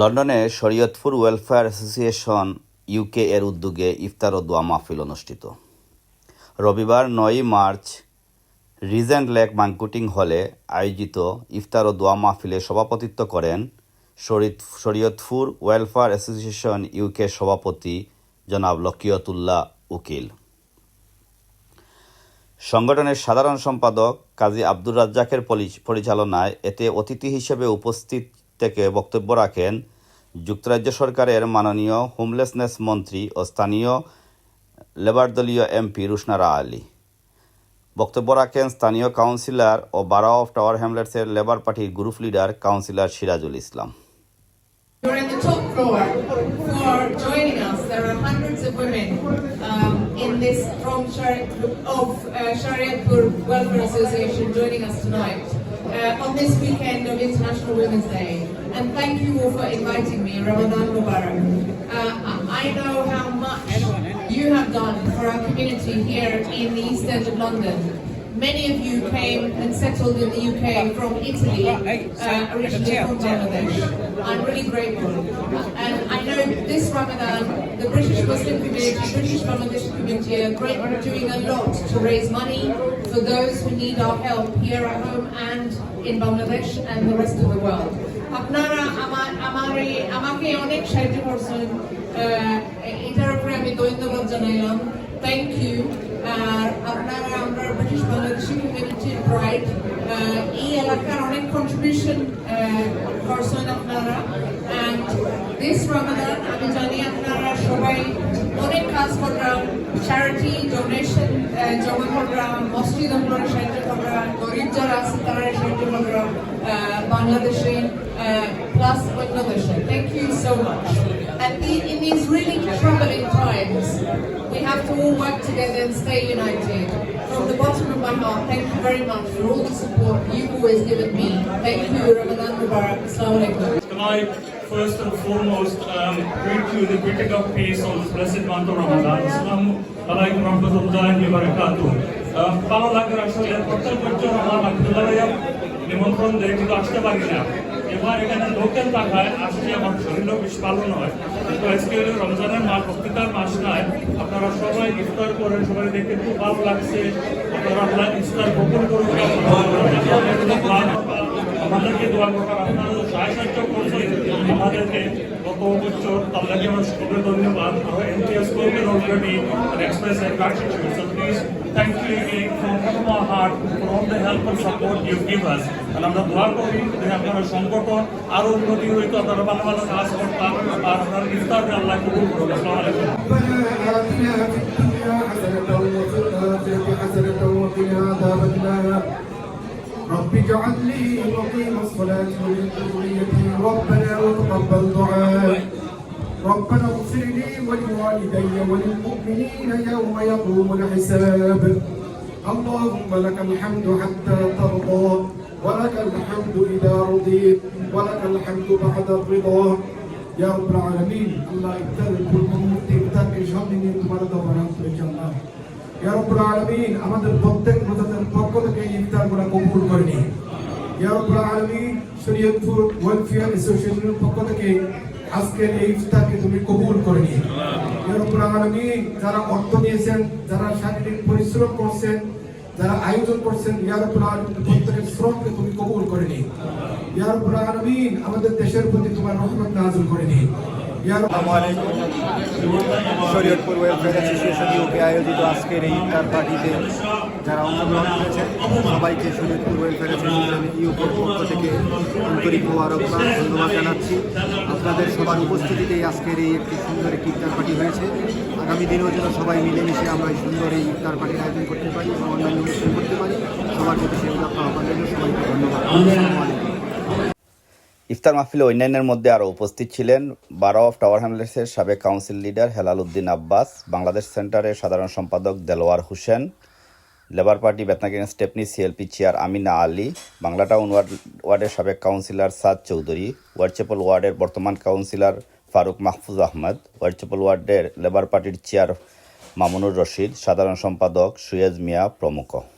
লন্ডনে Shariatpur welfare association UK এর উদ্যোগে ইফতার ও দোয়া মাহফিল অনুষ্ঠিত। রবিবার নয়ই মার্চ রিজেন্ট লেক মাঙ্কুটিং হলে আয়োজিত ইফতার ও দোয়া মাহফিলে সভাপতিত্ব করেন শরীয়তপুর ওয়েলফেয়ার অ্যাসোসিয়েশন ইউকে সভাপতি জনাব লকিয়তুল্লাহ উকিল। সংগঠনের সাধারণ সম্পাদক কাজী আব্দুর রাজ্জাকের পরিচালনায় এতে অতিথি হিসেবে উপস্থিত থেকে বক্তব্য রাখেন যুক্তরাজ্য সরকারের মাননীয় হোমলেসনেস মন্ত্রী ও স্থানীয় লেবার দলীয় এমপি রুশনারা আলী বক্তব্য রাখেন স্থানীয় কাউন্সিলর ও বারো অফ টাওয়ার হ্যামলেটসের লেবার পার্টির group leader councillor Sirajul Islam. And thank you all for inviting me, Ramadan Mubarak. Uh, I- know how much you have done for our community here in the East End of London. Many of you came and settled in the UK from Italy, uh, originally from Bangladesh. I'm really grateful. And I know this Ramadan, the British Muslim community, British Bangladeshi community are great, doing a lot to raise money for those who need our help here at home and in Bangladesh and the rest of the world. আপনারা আমার আমার আমাকে অনেক সাহায্য করছেন। এটার উপরে আমি ধন্যবাদ জানাইলাম। থ্যাংক ইউ আর আপনারা আমরা ব্রিটিশ বাংলাদেশি কমিউনিটির প্রাইড এই এলাকার অনেক কন্ট্রিবিউশন করছেন আপনারা। অ্যান্ড দিস রমাদান আমি জানি আপনারা সবাই অনেক কাজ করলাম চ্যারিটি ডোনেশন জমা করলাম মসজিদ আমরা সাহায্য করলাম গরিব যারা আছে তারা সাহায্য করলাম বাংলাদেশে প্লাস অন্য দেশে thank you so much And the- in these really troubling times, we have to all work together and stay united. From the bottom of my heart, thank you very much for all the support you've always given me. Thank you, Ramadan Mubarak. Assalamu alaikum. First and foremost um, greet you the greeting of peace on this blessed month of Ramadan. Assalamu alaikum warahmatullahi wabarakatuh. Uh, ভালো লাগে আসলে প্রত্যেক বছর আমার আব্দুল্লাহ নিমন্ত্রণ দেয় কিন্তু আসতে পারি না এবার এখানে লোকের টাকায় আসলে আমার শরীরও বেশ ভালো নয় কিন্তু আজকে রমজানের মাস বক্তৃতার মাস নয় আপনারা সবাই ইফতার করেন সবাই দেখতে খুব ভালো লাগছে। আপনারা আপনার ইফতার কবুল করুন। আমাদেরকে দোয়া করবার আপনারা সাহায্য সাহায্য করছেন আমাদেরকে গত বছর তাদেরকে আমরা সকলে ধন্যবাদ। আর এনটিএস কর্মীর অলরেডি এক্সপ্রেস এর gratitude. So please, thank you again from bottom of our heart for all the help and support you give us. And আমরা দোয়া করি যে আপনারা সংগঠন আরও উন্নতি হইতো, আপনারা ভালো ভালো কাজ করতাম। আর আপনার ইফতার আল্লাহ কবুল করুন। আসসালামু আলাইকুম। اجعل لي مقيم الصلاة ومن ذريتي ربنا وتقبل دعاء. ربنا اغفر لي ولوالدي وللمؤمنين يوم يقوم الحساب. اللهم لك الحمد حتى ترضى ولك الحمد إذا رضيت ولك الحمد بعد الرضا. يا رب العالمين الله يبتلك والمؤمنين تبتلك شهر من تمرض الله. আলামিন আমাদের প্রত্যেক রোজাদার পক্ষ থেকে কবুল করে নিন। ইয়া শরীয়তপুর ওয়েলফেয়ার অ্যাসোসিয়েশনের পক্ষ থেকে আজকের এই ইফতারকে তুমি কবুল করে নিন। ইয়া রব্বুল যারা অর্থ দিয়েছেন যারা শারীরিক পরিশ্রম করছেন, যারা আয়োজন করছেন, ইয়া রব্বুল আলামিন প্রত্যেকের শ্রমকে তুমি কবুল করে নিন। ইয়া রব্বুল আমাদের দেশের প্রতি তোমার রহমত নাযিল করে নিন। ইয়া রব্বুল শরীয়তপুর ওয়েলফেয়ার অ্যাসোসিয়েশন ইউকে আয়োজিত আজকের এই ইফতার পার্টিতে যারা অংশগ্রহণ করেছেন, সবাইকে শরীয়তপুর ওয়েলফেয়ার অ্যাসোসিয়েশন ইউকের পক্ষ থেকে আন্তরিক মোবারকবাদ ধন্যবাদ জানাচ্ছি। আপনাদের সবার উপস্থিতিতেই আজকের এই একটি সুন্দর একটি ইফতার পার্টি হয়েছে। আগামী দিনেও যেন সবাই মিলেমিশে আমরা এই সুন্দর এই ইফতার পার্টির আয়োজন করতে পারি এবং অন্যান্য অনুষ্ঠান করতে পারি। সবার প্রতি সেই উদ্যোগ আহ্বান সবাইকে ধন্যবাদ। ইফতার মাহফিলে অন্যান্যের মধ্যে আরও উপস্থিত ছিলেন বারো অফ টাওয়ার হ্যামলেটসের সাবেক কাউন্সিল লিডার হেলাল উদ্দিন আব্বাস, বাংলাদেশ সেন্টারের সাধারণ সম্পাদক Delwar Hossain, Labour Party Bethnal Green Stepney CLP chair Amina Ali, Banglatown ward, ওয়ার্ডের সাবেক কাউন্সিলর সাদ চৌধুরী ওয়ার্ডচেপল ওয়ার্ডের বর্তমান কাউন্সিলর ফারুক মাহফুজ আহমদ ওয়ার্ডচেপল ওয়ার্ডের লেবার পার্টির চেয়ার মামুনুর রশিদ, সাধারণ সম্পাদক সুয়েজ মিয়া প্রমুখ।